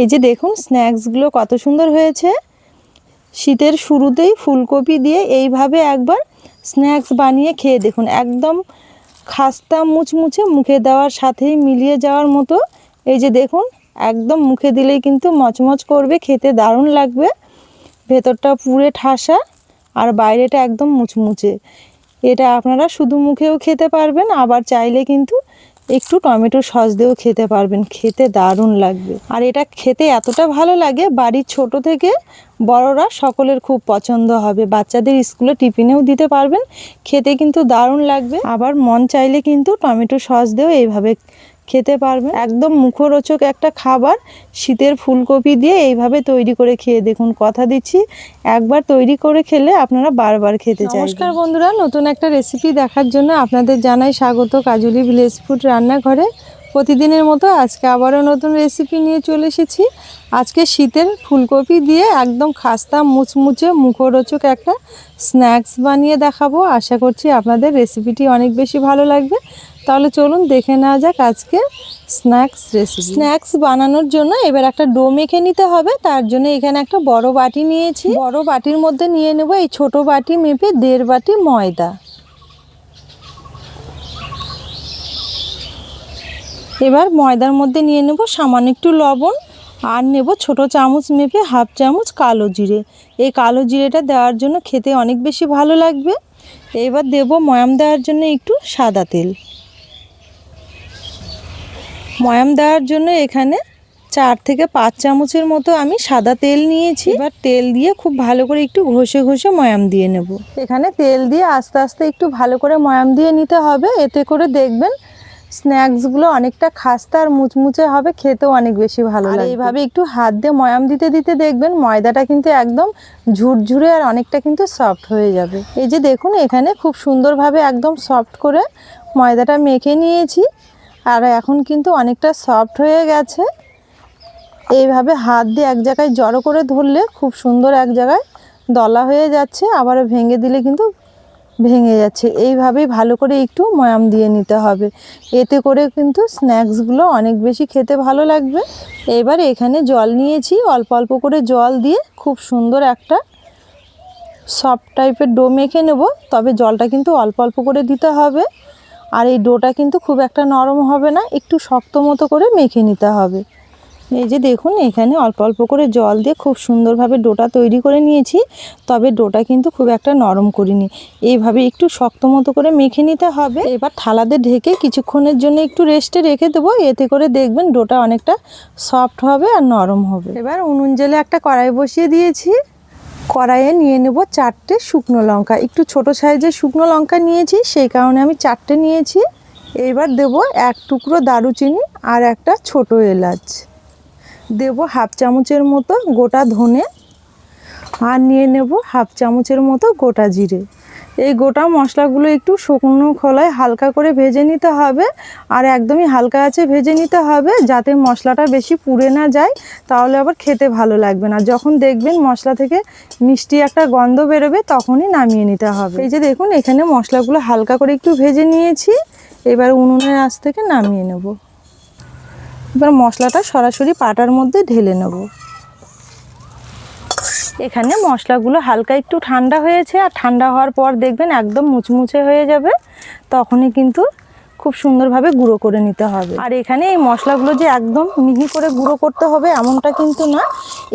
এই যে দেখুন স্ন্যাক্সগুলো কত সুন্দর হয়েছে। শীতের শুরুতেই ফুলকপি দিয়ে এইভাবে একবার স্ন্যাক্স বানিয়ে খেয়ে দেখুন, একদম খাস্তা মুচমুচে মুখে দেওয়ার সাথেই মিলিয়ে যাওয়ার মতো। এই যে দেখুন, একদম মুখে দিলেই কিন্তু মচমচ করবে, খেতে দারুণ লাগবে। ভেতরটা পুরে ঠাসা আর বাইরেটা একদম মুচমুচে। এটা আপনারা শুধু মুখেও খেতে পারবেন, আবার চাইলে কিন্তু একটু টমেটো সস দিয়েও খেতে পারবেন, খেতে দারুণ লাগবে। আর এটা খেতে এতটা ভালো লাগে, বাড়ির ছোট থেকে বড়রা সকলের খুব পছন্দ হবে। বাচ্চাদের স্কুলে টিফিনেও দিতে পারবেন, খেতে কিন্তু দারুণ লাগবে। আবার মন চাইলে কিন্তু টমেটো সস দিয়েও এইভাবে খেতে পারবেন একদম মুখরোচক একটা খাবার। শীতের ফুলকপি দিয়ে এইভাবে তৈরি করে খেয়ে দেখুন, কথা দিচ্ছি। একবার তৈরি করে খেলে আপনারা বারবার খেতে চাই নমস্কার বন্ধুরা, নতুন একটা রেসিপি দেখার জন্য আপনাদের জানাই স্বাগত কাজুলি ভিলেজ ফুড রান্নাঘরে। প্রতিদিনের মতো আজকে আবারও নতুন রেসিপি নিয়ে চলে এসেছি। আজকে শীতের ফুলকপি দিয়ে একদম খাস্তা, মুচমুচে, মুখরোচক একটা স্ন্যাক্স বানিয়ে দেখাবো। আশা করছি আপনাদের রেসিপিটি অনেক বেশি ভালো লাগবে। তাহলে চলুন দেখে নেওয়া যাক আজকে স্ন্যাক্স রেসিপি স্ন্যাক্স বানানোর জন্য এবার একটা ডো মেখে নিতে হবে তার জন্য এখানে একটা বড় বাটি নিয়েছি। বড় বাটির মধ্যে নিয়ে নেব এই ছোট বাটি মেপে দেড় বাটি ময়দা। এবার ময়দার মধ্যে নিয়ে নেব সামান্য একটু লবণ আর নেব ছোট চামচ মেপে হাফ চামচ কালো জিরে। এই কালো জিরেটা দেওয়ার জন্য খেতে অনেক বেশি ভালো লাগবে। এবার দেব ময়াম দেওয়ার জন্য একটু সাদা তেল। ময়াম দেওয়ার জন্য এখানে চার থেকে পাঁচ চামচের মতো আমি সাদা তেল নিয়েছি। এবার তেল দিয়ে খুব ভালো করে একটু ঘষে ঘষে ময়াম দিয়ে নেব। এখানে তেল দিয়ে আস্তে আস্তে একটু ভালো করে ময়াম দিয়ে নিতে হবে। এতে করে দেখবেন স্ন্যাক্সগুলো অনেকটা খাস্তা আর মুচমুচে হবে খেতেও অনেক বেশি ভালো লাগে এইভাবে একটু হাত দিয়ে ময়াম দিতে দিতে দেখবেন ময়দাটা কিন্তু একদম ঝুরঝুরে আর অনেকটা কিন্তু সফট হয়ে যাবে। এই যে দেখুন এখানে খুব সুন্দরভাবে একদম সফট করে ময়দাটা মেখে নিয়েছি। আর এখন কিন্তু অনেকটা সফট হয়ে গেছে। এইভাবে হাত দিয়ে এক জায়গায় জড়ো করে ধরলে খুব সুন্দর এক জায়গায় দলা হয়ে যাচ্ছে আবার ভেঙে দিলে কিন্তু ভেঙে যাচ্ছে। এইভাবেই ভালো করে একটু ময়াম দিয়ে নিতে হবে। এতে করে কিন্তু স্ন্যাক্সগুলো অনেক বেশি খেতে ভালো লাগবে। এবার এখানে জল নিয়েছি, অল্প অল্প করে জল দিয়ে খুব সুন্দর একটা সফট টাইপের ডো মেখে নেব। তবে জলটা কিন্তু অল্প অল্প করে দিতে হবে। আর এই ডোটা কিন্তু খুব একটা নরম হবে না, একটু শক্ত মতো করে মেখে নিতে হবে। এই যে দেখুন, এখানে অল্প অল্প করে জল দিয়ে খুব সুন্দরভাবে ডোটা তৈরি করে নিয়েছি, তবে ডোটা কিন্তু খুব একটা নরম করিনি। এইভাবে একটু শক্ত মতো করে মেখে নিতে হবে। এবার থালাতে ঢেকে কিছুক্ষণের জন্য একটু রেস্টে রেখে দেবো, এতে করে দেখবেন ডোটা অনেকটা সফট হবে আর নরম হবে। এবার উনুন জেলে একটা কড়াই বসিয়ে দিয়েছি। কড়াইয়ে নিয়ে নেব চারটে শুকনো লঙ্কা। একটু ছোট সাইজে শুকনো লঙ্কা নিয়েছি, সেই কারণে আমি চারটে নিয়েছি। এইবার দেব এক টুকরো দারুচিনি আর একটা ছোট এলাচ। দেব হাফ চামচের মতো গোটা ধনে। আর নিয়ে নেব হাফ চামচের মতো গোটা জিরে। এই গোটা মশলাগুলো একটু শুকনো খোলায় হালকা করে ভেজে নিতে হবে। আর একদমই হালকা আছে ভেজে নিতে হবে যাতে মশলাটা বেশি পুড়ে না যায়, তাহলে আবার খেতে ভালো লাগবে না। যখন দেখবেন মশলা থেকে মিষ্টি একটা গন্ধ বেরোবে, তখনই নামিয়ে নিতে হবে। এই যে দেখুন, এখানে মশলাগুলো হালকা করে একটু ভেজে নিয়েছি। এবার উনুনের আঁচ থেকে নামিয়ে নেব। এবার মশলাটা সরাসরি পাটার মধ্যে ঢেলে নেব। এখানে মশলাগুলো হালকা একটু ঠান্ডা হয়েছে, আর ঠান্ডা হওয়ার পর দেখবেন একদম মুচমুচে হয়ে যাবে, তখনই কিন্তু খুব সুন্দরভাবে গুঁড়ো করে নিতে হবে। আর এখানে এই মশলাগুলো যে একদম মিহি করে গুঁড়ো করতে হবে এমনটা কিন্তু না,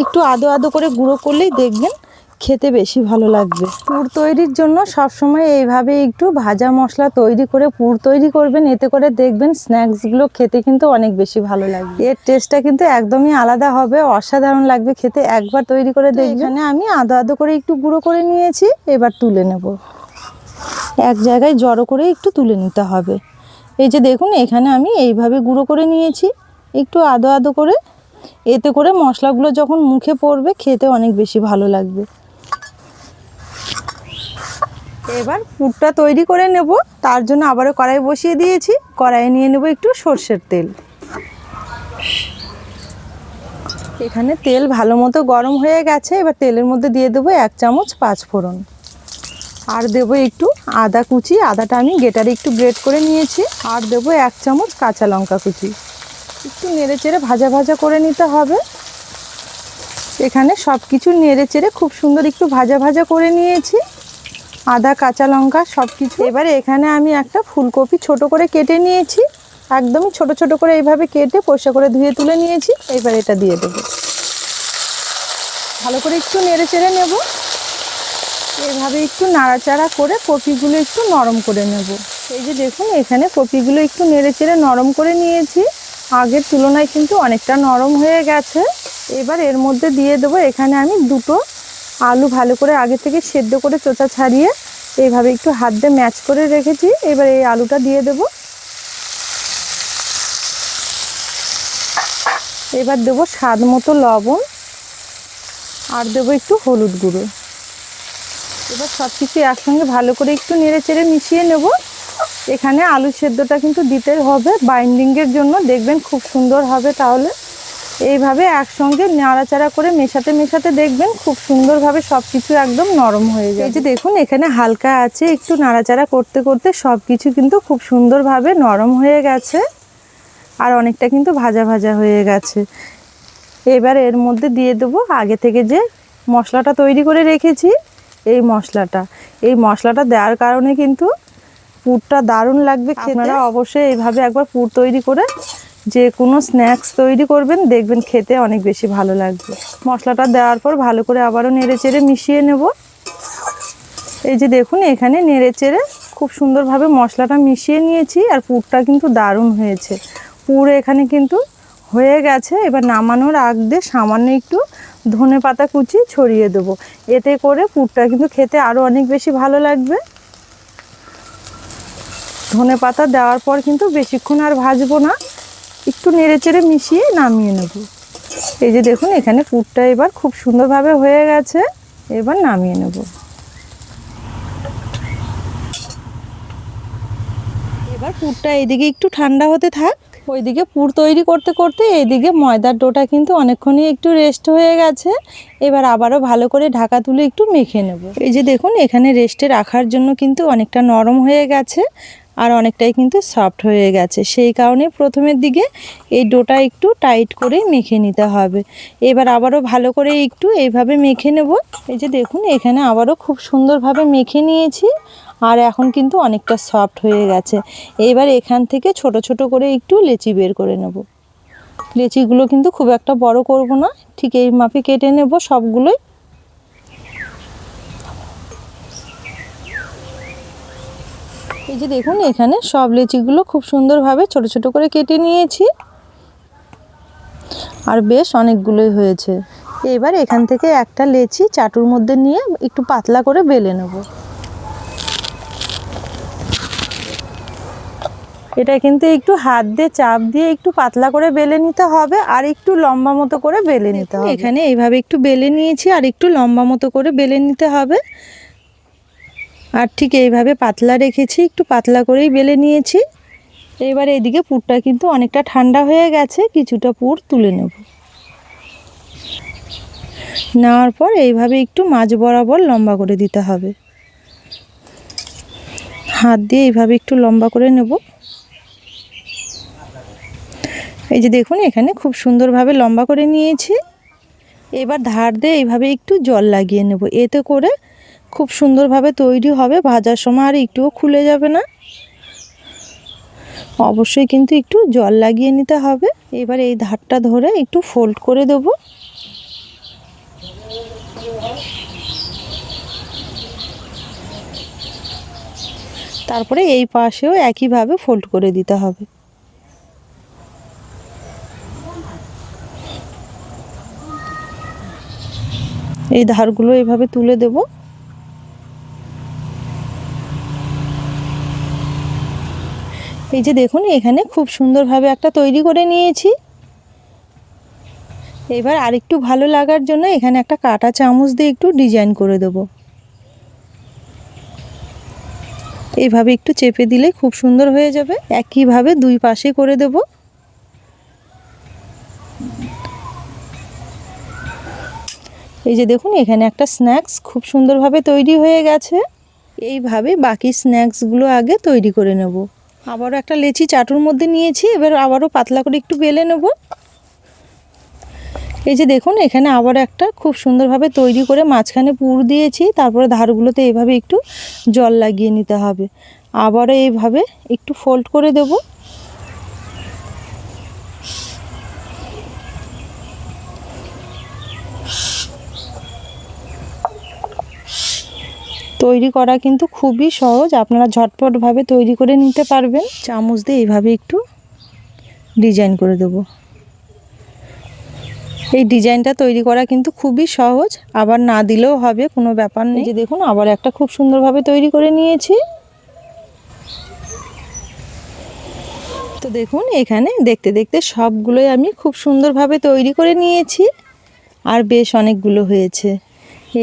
একটু আদো আদো করে গুঁড়ো করলেই দেখবেন খেতে বেশি ভালো লাগবে। পুর তৈরির জন্য সবসময় এইভাবে একটু ভাজা মশলা তৈরি করে পুর তৈরি করবেন। এতে করে দেখবেন স্ন্যাক্সগুলো খেতে কিন্তু অনেক বেশি ভালো লাগবে। এর টেস্টটা কিন্তু একদমই আলাদা হবে অসাধারণ লাগবে খেতে। একবার তৈরি করে দেখবেন। আমি আদো আদো করে একটু গুঁড়ো করে নিয়েছি এবার তুলে নেব। এক জায়গায় জড়ো করে একটু তুলে নিতে হবে। এই যে দেখুন এখানে আমি এইভাবে গুঁড়ো করে নিয়েছি একটু আদো আদো করে। এতে করে মশলাগুলো যখন মুখে পড়বে খেতে অনেক বেশি ভালো লাগবে। এবার পুরটা তৈরি করে নেব। তার জন্য আবারও কড়াই বসিয়ে দিয়েছি। কড়াইয়ে নিয়ে নেব একটু সর্ষের তেল। এখানে তেল ভালো মতো গরম হয়ে গেছে। এবার তেলের মধ্যে দিয়ে দেবো এক চামচ পাঁচ ফোড়ন। আর দেবো একটু আদা কুচি। আদাটা আমি গেটারে একটু গ্রেট করে নিয়েছি। আর দেবো এক চামচ কাঁচা লঙ্কা কুচি। একটু নেড়ে চেড়ে ভাজা ভাজা করে নিতে হবে। এখানে সব কিছু নেড়ে চেড়ে খুব সুন্দর একটু ভাজা ভাজা করে নিয়েছি। আদা, কাঁচা লঙ্কা সব কিছু এবারে এখানে আমি একটা ফুলকপি ছোট করে কেটে নিয়েছি। একদমই ছোট ছোট করে এইভাবে কেটে পরিষ্কার করে ধুয়ে তুলে নিয়েছি। এবার এটা দিয়ে দেবো। ভালো করে একটু নেড়ে চেড়ে নেব। এভাবে একটু নাড়াচাড়া করে কপিগুলো একটু নরম করে নেব। এই যে দেখুন, এখানে কপিগুলো একটু নেড়ে চেড়ে নরম করে নিয়েছি। আগের তুলনায় কিন্তু অনেকটা নরম হয়ে গেছে। এবার এর মধ্যে দিয়ে দেবো এখানে আমি দুটো আলু ভালো করে আগে থেকে সেদ্ধ করে চোচা ছাড়িয়ে এইভাবে একটু হাত দিয়ে ম্যাচ করে রেখেছি। এবার এই আলুটা দিয়ে দেবো। এবার দেবো স্বাদ মতো লবণ আর দেবো একটু হলুদ গুঁড়ো। এবার সব কিছু একসঙ্গে ভালো করে একটু নেড়ে চেড়ে মিশিয়ে নেব। এখানে আলু সেদ্ধটা কিন্তু দিতে হবে। বাইন্ডিংয়ের জন্য দেখবেন খুব সুন্দর হবে তাহলে। এইভাবে একসঙ্গে নাড়াচাড়া করে মেশাতে মেশাতে দেখবেন খুব সুন্দরভাবে সব কিছু একদম নরম হয়ে যায় এই যে দেখুন এখানে হালকা আছে একটু নাড়াচাড়া করতে করতে সব কিছু কিন্তু খুব সুন্দরভাবে নরম হয়ে গেছে আর অনেকটা কিন্তু ভাজা ভাজা হয়ে গেছে। এবার এর মধ্যে দিয়ে দেবো আগে থেকে যে মশলাটা তৈরি করে রেখেছি এই মশলাটা। এই মশলাটা দেওয়ার কারণে কিন্তু পুরটা দারুণ লাগবে আপনারা অবশ্যই এইভাবে একবার পুর তৈরি করে যে কোনো স্ন্যাক্স তৈরি করবেন, দেখবেন খেতে অনেক বেশি ভালো লাগবে। মশলাটা দেওয়ার পর ভালো করে আবারও নেড়ে চেড়ে মিশিয়ে নেব। এই যে দেখুন, এখানে নেড়ে চেড়ে খুব সুন্দরভাবে মশলাটা মিশিয়ে নিয়েছি আর পুরটা কিন্তু দারুণ হয়েছে। পুর এখানে কিন্তু হয়ে গেছে, এবার নামানোর আগ দিয়ে সামান্য একটু ধনে পাতা কুচি ছড়িয়ে দেবো। এতে করে পুরটা কিন্তু খেতে আরও অনেক বেশি ভালো লাগবে। ধনে পাতা দেওয়ার পর কিন্তু বেশিক্ষণ আর ভাজবো না। একটু নেড়ে চেড়ে মিশিয়ে নামিয়ে নেব। এই যে দেখুন, এখানে পুরটা এবার খুব সুন্দরভাবে হয়ে গেছে। এবার নামিয়ে নেব। এবার পুরটা এইদিকে একটু ঠান্ডা হতে থাক। ওইদিকে পুর তৈরি করতে করতে এইদিকে ময়দার ডোটা কিন্তু অনেকক্ষণই একটু রেস্ট হয়ে গেছে। এবার আবারও ভালো করে ঢাকা তুলে একটু মেখে নেব। এই যে দেখুন, এখানে রেস্টে রাখার জন্য কিন্তু অনেকটা নরম হয়ে গেছে। আর অনেকটাই কিন্তু সফট হয়ে গেছে। সেই কারণে প্রথমের দিকে এই ডোটা একটু টাইট করে মেখে নিতে হবে। এবার আবারও ভালো করে একটু এইভাবে মেখে নেব। এই যে দেখুন, এখানে আবারও খুব সুন্দরভাবে মেখে নিয়েছি আর এখন কিন্তু অনেকটা সফট হয়ে গেছে। এবার এখান থেকে ছোট ছোট করে একটু লেচি বের করে নেব। লেচিগুলো কিন্তু খুব একটা বড় করব না। ঠিক এই মাপে কেটে নেব সবগুলোই। এই যে দেখুন এখানে সব লেচিগুলো খুব সুন্দরভাবে ছোট ছোট করে কেটে নিয়েছি। আর বেশ অনেকগুলোই হয়েছে। এবার এখান থেকে একটা লেচি চাটুর মধ্যে নিয়ে একটু পাতলা করে বেলে নেব। এটা কিন্তু একটু হাত দিয়ে চাপ দিয়ে একটু পাতলা করে বেলে নিতে হবে আর একটু লম্বা মতো করে বেলে নিতে হবে। এখানে এইভাবে একটু বেলে নিয়েছি আর একটু লম্বা মতো করে বেলে নিতে হবে। আর ঠিক এইভাবে পাতলা রেখেছি, একটু পাতলা করেই বেলে নিয়েছি। এবার এইদিকে পুরটা কিন্তু অনেকটা ঠান্ডা হয়ে গেছে, কিছুটা পুর তুলে নেব। নেওয়ার পর এইভাবে একটু মাঝ বরাবর লম্বা করে দিতে হবে। হাত দিয়ে এইভাবে একটু লম্বা করে নেব। এই যে দেখুন, এখানে খুব সুন্দরভাবে লম্বা করে নিয়েছি। এবার ধার দিয়ে এইভাবে একটু জল লাগিয়ে নেব। এতে করে খুব সুন্দরভাবে তৈরি হবে, ভাজার সময় আর একটুও খুলে যাবে না। অবশ্যই কিন্তু একটু জল লাগিয়ে নিতে হবে। এবার এই ধারটা ধরে একটু ফোল্ড করে দেব। তারপরে এই পাশেও একইভাবে ফোল্ড করে দিতে হবে। এই ধারগুলো এভাবে তুলে দেব। এই যে দেখুন, এখানে খুব সুন্দরভাবে একটা তৈরি করে নিয়েছি। এবার আরেকটু ভালো লাগার জন্য এখানে একটা কাটা চামচ দিয়ে একটু ডিজাইন করে দেব। এইভাবে একটু চেপে দিলে খুব সুন্দর হয়ে যাবে। একইভাবে দুই পাশে করে দেবো। এই যে দেখুন, এখানে একটা স্ন্যাক্স খুব সুন্দরভাবে তৈরি হয়ে গেছে। এইভাবে বাকি স্ন্যাক্সগুলো আগে তৈরি করে নেব। আবারও একটা লেচি চাটুর মধ্যে নিয়েছি, এবার আবারও পাতলা করে একটু বেলে নেব। এই যে দেখুন, এখানে আবার একটা খুব সুন্দরভাবে তৈরি করে মাঝখানে পুর দিয়েছি, তারপরে ধারগুলোতে এভাবে একটু জল লাগিয়ে নিতে হবে। আবারও এইভাবে একটু ফোল্ড করে দেব। তৈরি করা কিন্তু খুবই সহজ। আপনারা ঝটপটভাবে তৈরি করে নিতে পারবেন। চামচ দিয়ে এইভাবে একটু ডিজাইন করে দেবো। এই ডিজাইনটা তৈরি করা কিন্তু খুবই সহজ। আবার না দিলেও হবে কোনো ব্যাপার নেই। যে দেখুন আবার একটা খুব সুন্দরভাবে তৈরি করে নিয়েছি। তো দেখুন এখানে দেখতে দেখতে সবগুলোই আমি খুব সুন্দরভাবে তৈরি করে নিয়েছি। আর বেশ অনেকগুলো হয়েছে।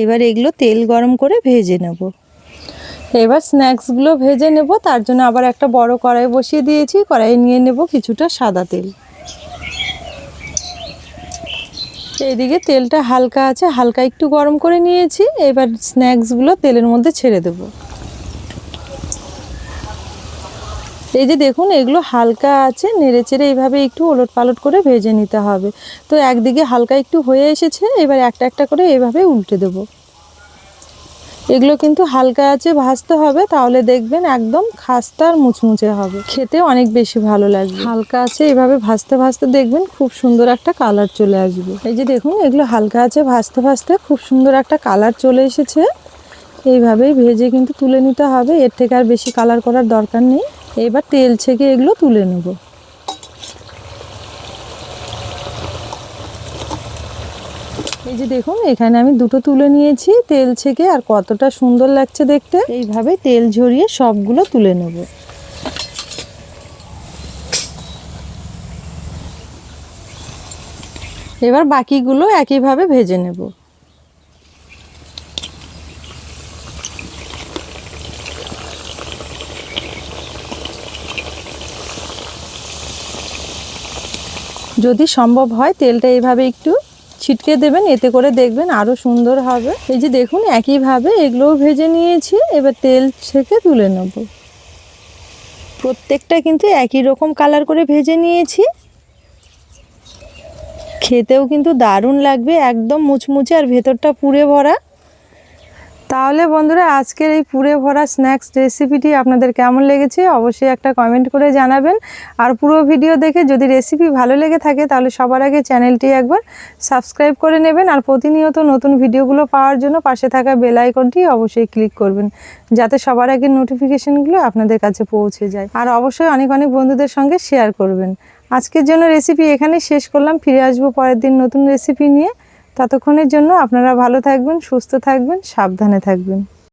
এবার এগুলো তেল গরম করে ভেজে নেব। এবার স্ন্যাক্সগুলো ভেজে নেব, তার জন্য আবার একটা বড় কড়াই বসিয়ে দিয়েছি কড়াই নিয়ে নেব কিছুটা সাদা তেল। এইদিকে তেলটা হালকা আছে, হালকা একটু গরম করে নিয়েছি, এবার স্ন্যাক্সগুলো তেলের মধ্যে ছেড়ে দেব। এই যে দেখুন, এগুলো হালকা আছে, নেড়ে চেড়ে এইভাবে একটু ওলট পালট করে ভেজে নিতে হবে। তো একদিকে হালকা একটু হয়ে এসেছে, এবার একটা একটা করে এইভাবে উল্টে দেবো। এগুলো কিন্তু হালকা আছে, ভাজতে হবে, তাহলে দেখবেন একদম খাস্তা আর মুচমুচে হবে। খেতে অনেক বেশি ভালো লাগবে। হালকা আছে, এভাবে ভাজতে ভাজতে দেখবেন খুব সুন্দর একটা কালার চলে আসবে। এই যে দেখুন, এগুলো হালকা আছে, ভাজতে ভাজতে খুব সুন্দর একটা কালার চলে এসেছে। এইভাবেই ভেজে কিন্তু তুলে নিতে হবে, এর থেকে আর বেশি কালার করার দরকার নেই। এবার তেল ছেঁকে এগুলো তুলে নেব। এই যে দেখুন, এখানে আমি দুটো তুলে নিয়েছি, তেল ছেঁকে আর কতটা সুন্দর লাগছে দেখতে। এইভাবে তেল ঝরিয়ে সবগুলো তুলে নেব। এবার বাকিগুলো একইভাবে ভেজে নেব। যদি সম্ভব হয়, তেলটা এইভাবে একটু ছিটকে দেবেন, এতে করে দেখবেন আরও সুন্দর হবে। এই যে দেখুন, একইভাবে এগুলোও ভেজে নিয়েছি, এবার তেল ছেঁকে তুলে নেব। প্রত্যেকটা কিন্তু একই রকম কালার করে ভেজে নিয়েছি। খেতেও কিন্তু দারুণ লাগবে, একদম মুচমুচে আর ভেতরটা পুড়ে ভরা। তাহলে বন্ধুরা, আজকের এই পুরে ভরা স্ন্যাক্স রেসিপিটি আপনাদের কেমন লেগেছে অবশ্যই একটা কমেন্ট করে জানাবেন। আর পুরো ভিডিও দেখে যদি রেসিপি ভালো লেগে থাকে, তাহলে সবার আগে চ্যানেলটি একবার সাবস্ক্রাইব করে নেবেন আর প্রতিনিয়ত নতুন ভিডিওগুলো পাওয়ার জন্য পাশে থাকা বেল আইকনটি অবশ্যই ক্লিক করবেন, যাতে সবার আগে নোটিফিকেশনগুলো আপনাদের কাছে পৌঁছে যায়। আর অবশ্যই অনেক অনেক বন্ধুদের সঙ্গে শেয়ার করবেন। আজকের জন্য রেসিপি এখানেই শেষ করলাম। ফিরে আসব পরের দিন নতুন রেসিপি নিয়ে। ততক্ষণের জন্য আপনারা ভালো থাকবেন সুস্থ থাকবেন সাবধানে থাকবেন।